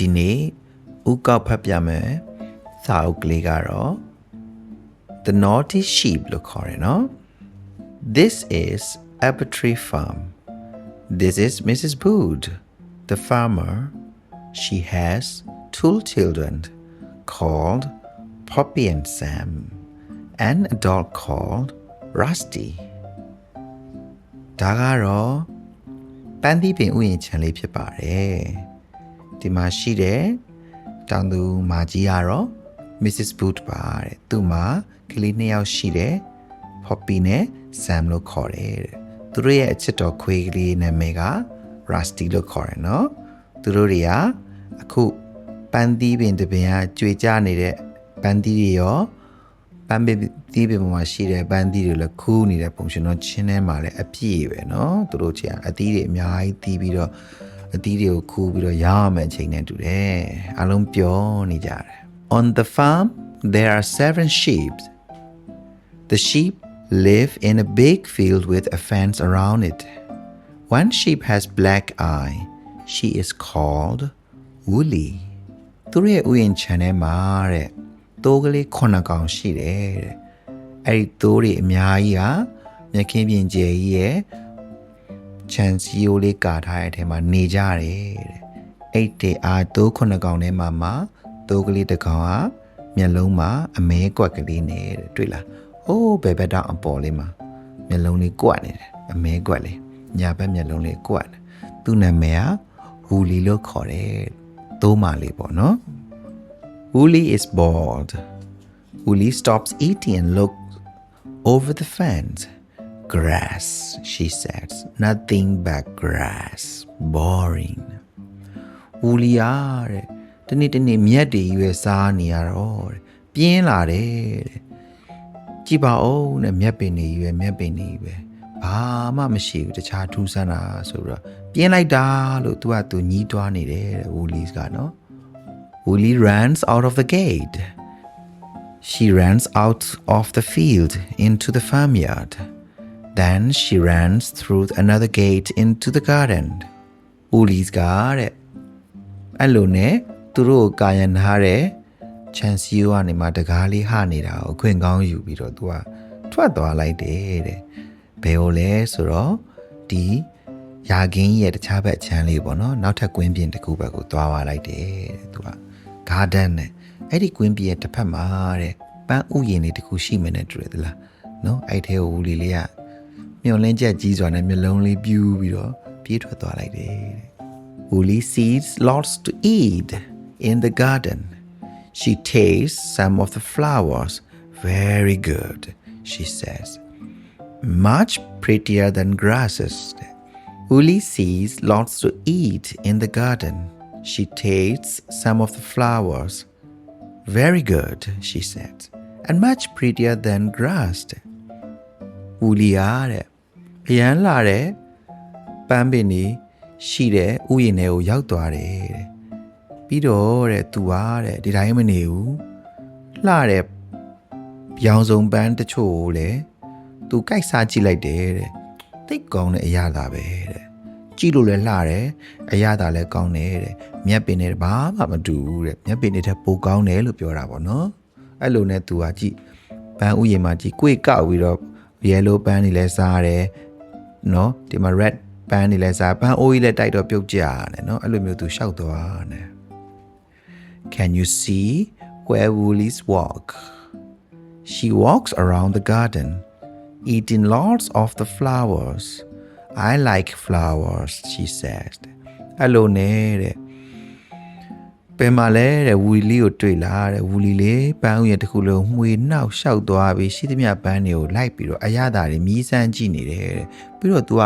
ဒီနေ့ဥကောက်ဖတ်ပြမယ်စာအုပ်ကလေးကတော့ The Naughty Sheep လို့ခေါ်တယ်နော် This is Apertree Farm This is Mrs. Bood the farmer she has two children called Poppy and Sam and a dog called Rusty ဒါကတော့ပန်းသီးပင်ဥယျာဉ်ခြံလေးဖြစ်ပါတယ် ဒီမှာရှိတယ်တောင်သူမာကြီးကတော့ Mrs. Boot ပါတဲ့သူမှာကလေးနှစ်ယောက်ရှိတယ် Poppy နဲ့ Sam လို့ခေါ်တယ်တဲ့သူတို့ရဲ့အချစ်တော်ခွေးကလေးနာမည်က Rusty လို့ခေါ်တယ်နော်သူတို့တွေကအခုပန်းသီးပင်တပင်ကကြွေကြနေတဲ့ပန်းသီးတွေရောပန်းပင်သီးပင်ပေါ်မှာရှိတဲ့ပန်းသီးတွေလည်းခူးနေတဲ့ပုံရှင်တော့ချင်းထဲမှာလည်းအပြည့်ပဲနော်သူတို့ချင်အသီးတွေအများကြီးသီးပြီးတော့ အသီးတွေကိုခူးပြီးတော့ရောင်းရမယ့်အချိန်နဲ့တူတယ်အလုံးပျော်နေကြတယ် On the farm there are seven sheep The sheep live in a big field with a fence around it One sheep has black eye she is called Woolly သူတို့ရဲ့ဥယျာဉ်ခြံထဲမှာတဲ့တိုးကလေးခုနှစ်ကောင်ရှိတယ်တဲ့အဲ့ဒီတိုးတွေအများကြီးဟာမြက်ခင်းပြင်ကျယ်ကြီးရဲ့ ခြံစည်းရိုးလေးကာထားတဲ့အထဲမှာနေကြတယ်တဲ့အဲ့ဒီအားတိုးခုနှစ်ကောင်ထဲမှာမှတိုးကလေးတစ်ကောင်ဟာမျက်လုံးမှာအမဲကွက်ကလေးနေတဲ့တွေ့လားဟိုးဘယ်ဘက်တောင်အပေါ်လေးမှာမျက်လုံးလေးကွက်နေတယ်အမဲကွက်လေးညာဘက်မျက်လုံးလေးကွက်တယ်သူ့နာမည်ကဟူလီလို့ခေါ်တယ်သိုးမလေးပေါ့နော် Wooly is bored. Wooly stops eating and looks over the fence. Grass, she says. Nothing but grass. Boring. Wooly ရတဲ့တနေ့တနေ့မြက်တွေရွယ်စားနေရတော့တဲ့ပြင်းလာတယ်တဲ့ကြည်ပါဦးတဲ့မြက်ပင်တွေရွယ်မြက်ပင်တွေပဲဘာမှမရှိဘူးတခြားထူးဆန်းတာဆိုတော့ပြင်းလိုက်တာလို့သူကသူညှီးတွားနေတယ်တဲ့ Woolies ကနော် Woolly runs out of the gate. She runs out of the field into the farmyard. Then she runs through another gate into the garden. Woolly's got it. အဲ့လိုနဲ့သူတို့ကာယံထားတဲ့ချန်စီယိုကနေမှတကားလေးဟနေတာကိုခွင့်ကောင်းယူပြီးတော့သူကထွက်သွားလိုက်တယ်တဲ့ဘယ်လိုလဲဆိုတော့ဒီယာကင်းရဲ့တခြားဘက်ချမ်းလေးပေါ့နော်နောက်ထပ်ကွင်းပြင်တစ်ခုဘက်ကိုသွားသွားလိုက်တယ်တဲ့သူက garden နဲ့အဲ့ဒီကွင်းပြင်ရဲ့တစ်ဖက်မှာတဲ့ပန်းဥယျာဉ်လေးတစ်ခုရှိမယ်နဲ့တူတယ်သလားနော်အဲ့ထဲကိုဝူလီလေးက မျောလင်းချက်ကြီးစွာနဲ့မျက်လုံးလေးပြူးပြီးတော့ပြေးထွက်သွားလိုက်တယ်တဲ့ Woolly sees lots to eat in the garden. She tastes some of the flowers. Very good, she says. Much prettier than grasses. Woolly sees lots to eat in the garden. She tastes some of the flowers. Very good, she said, and much prettier than grass. Woolly ရတဲ့ အရန်လာတဲ့ပန်းပင်ကြီးရှိတဲ့ဥယျာဉ်ထဲကိုရောက်သွားတယ်တဲ့ပြီးတော့တဲ့သူကတဲ့ဒီတိုင်းမနေဘူးလှတဲ့ရောင်စုံပန်းတချို့ကိုလည်းသူကြိုက်စားကြည့်လိုက်တယ်တဲ့သိတ်ကောင်းတဲ့အရာသာပဲတဲ့ကြည့်လို့လည်းလှတယ်အရာသာလည်းကောင်းတယ်တဲ့မြက်ပင်နဲ့ဘာမှမတူဘူးတဲ့မြက်ပင်တွေထက်ပိုကောင်းတယ်လို့ပြောတာပေါ့နော်အဲ့လိုနဲ့သူကကြည့်ပန်းဥယျာဉ်မှာကြည့်ကိုယ်ကောက်ပြီးတော့ yellow ပန်းတွေလည်းစားတယ် နော်ဒီမှာ red ပန်းတွေလည်းစားပန်းအိုးကြီးလည်းတိုက်တော့ပြုတ်ကြတယ်နော်အဲ့လိုမျိုးသူရှောက်သွားတယ် Can you see where woolies walk She walks around the garden eating lots of the flowers I like flowers she says အဲ့လိုနဲ့တဲ့ ပင်မလဲတဲ့ဝီလီကိုတွေ့လာတဲ့ဝီလီလေးပန်းဥယျာဉ်တစ်ခုလုံးမှွေနှောက်ရှောက်သွားပြီးရှိသမျှပန်းတွေကိုလိုက်ပြီးတော့အရသာတွေမြည်ဆန်းကြည့်နေတယ်တဲ့ပြီးတော့ तू က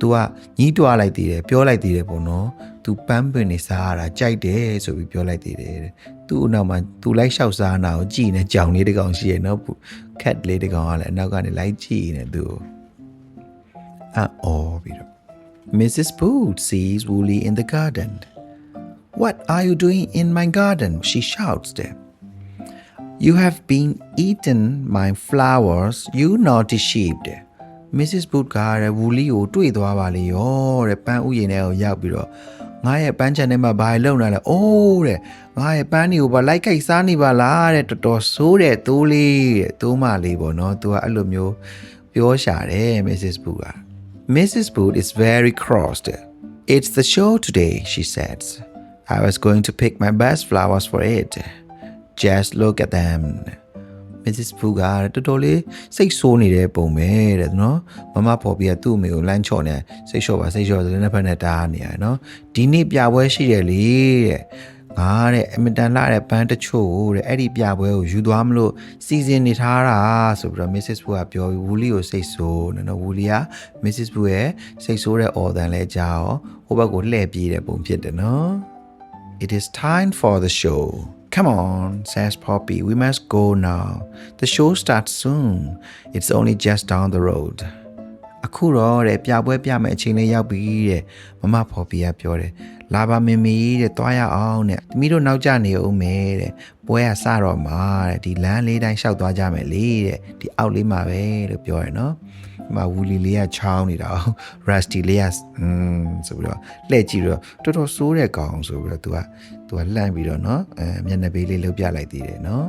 तू ကညီးတွားလိုက်သေးတယ်ပြောလိုက်သေးတယ်ပေါ့နော် तू ပန်းပင်နေစားရတာကြိုက်တယ်ဆိုပြီးပြောလိုက်သေးတယ်တဲ့သူ့အနောက်မှာ तू လိုက်လျှောက်စားနာကိုကြည်နေကြောင်လေးတစ်ကောင်ရှိရနော်ခက်လေးတစ်ကောင်ကလည်းအနောက်ကနေလိုက်ကြည့်နေသူ့အော်ပြီးတော့ Mrs. Boot sees Woolly in the garden. What are you doing in my garden? She shouts there. You have been eating my flowers, you naughty sheep. Mrs. Boot ကတဲ့ Woolly ကိုတွေ့သွားပါလေရောတဲ့ပန်းဥယျာဉ်ထဲကိုရောက်ပြီးတော့ငါရဲ့ပန်းချန်ထဲမှာဘာလုံလာလဲအိုးတဲ့ငါရဲ့ပန်းတွေကိုဘာလိုက်ခိုက်စားနေပါလားတဲ့တော်တော်ဆိုးတဲ့သိုးလေးတဲ့သိုးမလေးပေါ့နော်သူကအဲ့လိုမျိုးပြောရှာတယ် Mrs. Boo က Mrs. Boot is very cross. It's the show today, she said. I was going to pick my best flowers for it. Just look at them. Mrs. Boot ကတော်တော်လေးစိတ်ဆိုးနေတဲ့ပုံပဲတဲ့နော်မမပေါ်ပြီးကသူ့အမေကိုလမ်းချော့နေစိတ်လျှော့ပါစိတ်လျှော့ဆိုလည်းနှစ်ဖက်နဲ့တားနေရတယ်နော်ဒီနေ့ပြပွဲရှိတယ်လေတဲ့ငါတဲ့အမတန်လာတဲ့ပန်းတချို့တဲ့အဲ့ဒီပြပွဲကိုယူသွားမလို့စီစဉ်နေထားတာဆိုပြီးတော့ Mrs. Wu ကပြောပြီး Wooly ကိုစိတ်ဆိုးနော် Wooly က Mrs. Wu ရဲ့စိတ်ဆိုးတဲ့ order လဲကြားရောဟိုဘက်ကိုလှည့်ပြေးတဲ့ပုံဖြစ်တယ်နော် It is time for the show. Come on, says Poppy. We must go now. The show starts soon. It's only just down the road. အခုတော့တဲ့ပြပွဲပြမယ်အချိန်လေးရောက်ပြီတဲ့မမဖော်ပီကပြောတယ်လာပါမမီတဲ့တွားရအောင်တဲ့သမီးတို့နောက်ကျနေအောင်မယ်တဲ့ ပွဲကစတော့မှာတဲ့ဒီလမ်းလေးတိုင်းလျှောက်သွားကြမယ်လေတဲ့ဒီအောက်လေးမှာပဲလို့ပြောရနော်ဒီမှာဝူလီလေးကချောင်းနေတာရစတီလေးကอืมဆိုပြီးတော့လှည့်ကြည့်တော့တော်တော်ဆိုးတဲ့ကောင်ဆိုပြီးတော့ तू က तू ကလှမ်းပြီးတော့နော်အဲမျက်နှာပေးလေးလှုပ်ပြလိုက်သေးတယ်နော်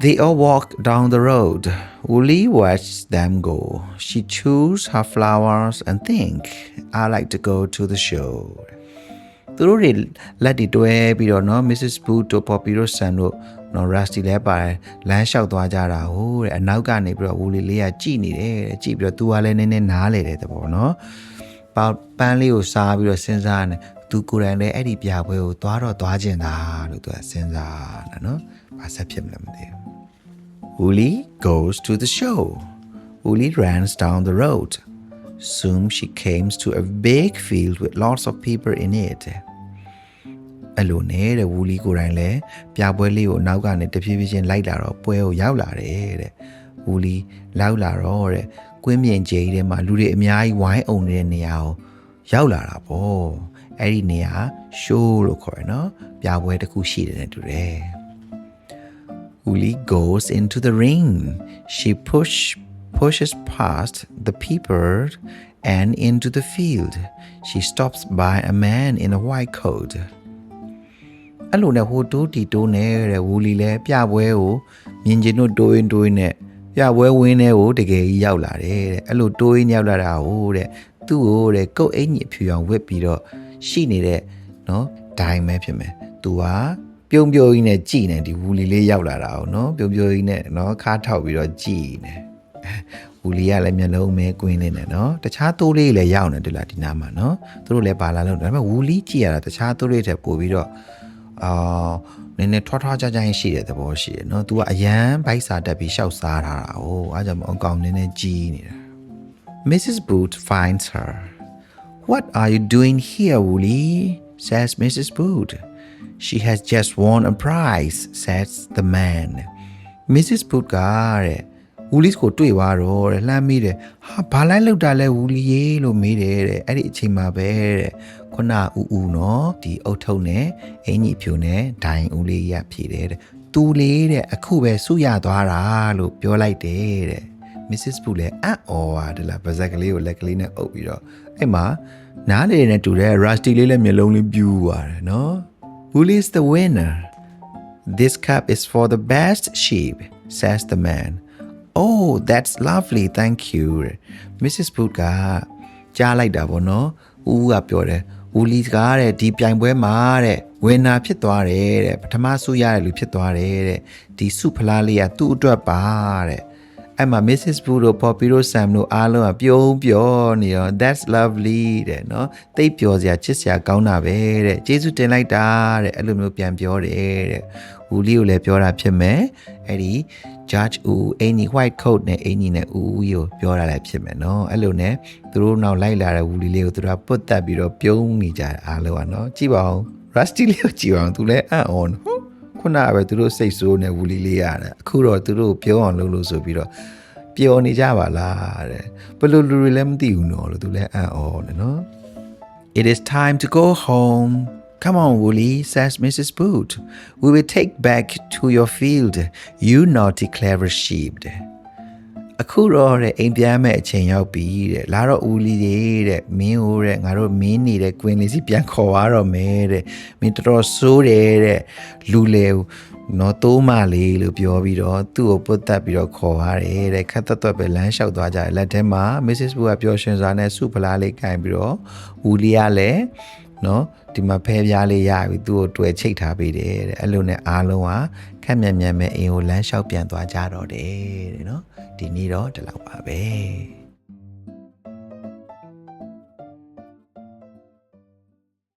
They all walked down the road. Wooly watched them go. She chose her flowers and think, I like to go to the show. သူတို့တွေလက်တွေတွဲပြီးတော့နော် Mrs. Boot တို့ Poppy တို့ Sam တို့နော် Rusty လည်းပါတယ်လမ်းလျှောက်သွားကြတာဟိုတဲ့အနောက်ကနေပြီးတော့ Wooly လေးကကြည်နေတယ်တဲ့ကြည်ပြီးတော့ तू ကလည်းနည်းနည်းနားလေတယ်တဘောနော်ပေါပန်းလေးကိုစားပြီးတော့စဉ်းစားနေသူကိုယ်တိုင်လည်းအဲ့ဒီပြပွဲကိုသွားတော့သွားကျင်တာလို့သူကစဉ်းစားတာနော်ဘာဆက်ဖြစ်မလဲမသိဘူး Wooly goes to the show. Wooly runs down the road. Soon she came to a big field with lots of people in it. အလိုနဲ့တဲ့ဝူလီကိုယ်တိုင်လည်းပြပွဲလေးကိုနောက်ကနေတဖြည်းဖြည်းချင်းလိုက်လာတော့ပွဲကိုရောက်လာတယ်တဲ့ဝူလီလောက်လာတော့တဲ့ကွင်းပြင်ကျဲကြီးထဲမှာလူတွေအများကြီးဝိုင်းအောင်နေတဲ့နေရာကိုရောက်လာတာပေါ့အဲ့ဒီနေရာ show လို့ခေါ်ရနော်ပြပွဲတစ်ခုရှိတယ်နဲ့တူတယ် Uli goes into the ring. She push, pushes past the people and into the field. She stops by a man in a white coat. အဲ့လိုနဲ့ဟိုတိုးတီတိုးနေတဲ့ဝူလီလဲပြပွဲကိုမြင်ကျင်တို့တိုးရင်တိုးရင်နဲ့ပြပွဲဝင်းထဲကိုတကယ်ကြီးရောက်လာတယ်တဲ့အဲ့လိုတိုးရင်ရောက်လာတာဟိုတဲ့သူ့ကိုတဲ့ကုတ်အင်ကြီးအဖြူအောင်ဝစ်ပြီးတော့ရှိနေတဲ့နော်ဒိုင်မဲဖြစ်မယ်သူကပြုံးပြုံးကြီးနဲ့ကြည်နေဒီဝူလီလေးရောက်လာတာ哦နော်ပြုံးပြုံးကြီးနဲ့နော်ခါထောက်ပြီးတော့ကြည်နေ ဝူလီကလည်းမျက်လုံးမဲကွင်းနေတယ်နော်တခြားတိုးလေးလည်းရောက်နေတယ်လားဒီနားမှာနော်သူတို့လည်းပါလာလို့ဒါပေမဲ့ဝူလီကြည်ရတာတခြားတိုးလေးထက်ပိုပြီးတော့အာနည်းနည်းထွားထွားကြကြရင်ရှိတဲ့သဘောရှိတယ်နော် तू ကအရန်ဘိုက်စာတက်ပြီးရှောက်စားထားတာ哦အားကြောင့်အကောင်နည်းနည်းကြီးနေတာ Mrs. Boot finds her What are you doing here, Wooly? says Mrs. Boot. She has just won a prize, says the man. Mrs. Boot ကတဲ့ Wooly ကိုတွေ့သွားတော့တဲ့လှမ်းမိတယ်ဟာဘာလိုက်လောက်တာလဲ Wooly ရေလို့မေးတယ်တဲ့အဲ့ဒီအချိန်မှာပဲတဲ့ခုနအူအူနော်ဒီအုတ်ထုံနဲ့အင်ကြီးဖြူနဲ့ဒိုင်ဦးလေးရဖြေတယ်တဲ့သူလေးတဲ့အခုပဲစုရသွားတာလို့ပြောလိုက်တယ်တဲ့ Mrs. Boo လည်းအံ့ဩပါတယ်လားပါဇက်ကလေးကိုလက်ကလေးနဲ့အုပ်ပြီးတော့အဲ့မှာနားလေနဲ့တူတဲ့ Rusty လေးလည်းမျက်လုံးလေးပြူသွားတယ်နော် Woolly is the winner This cup is for the best sheep says the man Oh that's lovely thank you Mrs. Boo ကကြားလိုက်တာပေါ့နော်ဦးကပြောတယ် Woolly ကတဲ့ဒီပြိုင်ပွဲမှာတဲ့ဝင်နာဖြစ်သွားတယ်တဲ့ပထမဆုရတဲ့လူဖြစ်သွားတယ်တဲ့ဒီဆုဖလားလေးကသူ့အတွက်ပါတဲ့အဲ့မှာ Mrs. Boo တို့ Poppy တို့ Sam တို့အားလုံးကပြုံးပြောနေရော that's lovely တဲ့နော်တိတ်ပျော်စရာချစ်စရာကောင်းတာပဲတဲ့ကျေးဇူးတင်လိုက်တာတဲ့အဲ့လိုမျိုးပြန်ပြောတယ်တဲ့ဦးလေးကိုလည်းပြောတာဖြစ်မယ်အဲ့ဒီ Judge ဦးအင်ကြီး white coat နဲ့အင်ကြီးနဲ့ဦးဦးကိုပြောတာလည်းဖြစ်မယ်နော်အဲ့လိုနဲ့သူတို့နောက်လိုက်လာတဲ့ဦးလေးလေးကိုသူတို့ကပုတ်တက်ပြီးတော့ပြုံးနေကြတယ်အားလုံးကနော်ကြည့်ပါဦး Rusty လေးကိုကြည့်ပါဦးသူလည်းအံ့ဩနော်ခုနကပဲသူတို့စိတ်ဆိုးနေဝူလီလေးရတယ်အခုတော့သူတို့ပြောအောင်လုပ်လို့ဆိုပြီးတော့ပျော်နေကြပါလားတဲ့ဘယ်လိုလူတွေလည်းမသိဘူးနော်လို့သူလည်းအံ့ဩတယ်နော် It is time to go home Come on Wooly says Mrs. Boot We will take back to your field you naughty clever sheep အခုတော့တဲ့အိမ်ပြန်မဲ့အချိန်ရောက်ပြီတဲ့လာတော့ဦးလီတဲ့တဲ့မင်းဟိုတဲ့ငါတို့မင်းနေတဲ့ကွင်းလေးစီပြန်ခေါ်ရတော့မယ်တဲ့မင်းတော်တော်ဆိုးတယ်တဲ့လူလေကိုနော်တိုးမလေးလို့ပြောပြီးတော့သူ့ကိုပုတ်တက်ပြီးတော့ခေါ်ရတယ်တဲ့ခက်သက်သက်ပဲလမ်းလျှောက်သွားကြတယ်လက်ထဲမှာ Mrs. Wu ကပျော်ရွှင်စွာနဲ့စုဖလားလေးကင်ပြီးတော့ဦးလီကလည်း နော်ဒီမှာဖဲပြားလေးရပြီသူ့ကိုတွေ့ချိတ်ထားပေးတယ်တဲ့အဲ့လိုနဲ့အားလုံးကခက်မြန်မြန်ပဲအိမ်ကိုလမ်းလျှောက်ပြန်သွားကြတော့တယ်တဲ့နော်ဒီနေ့တော့ဒီလောက်ပါပဲ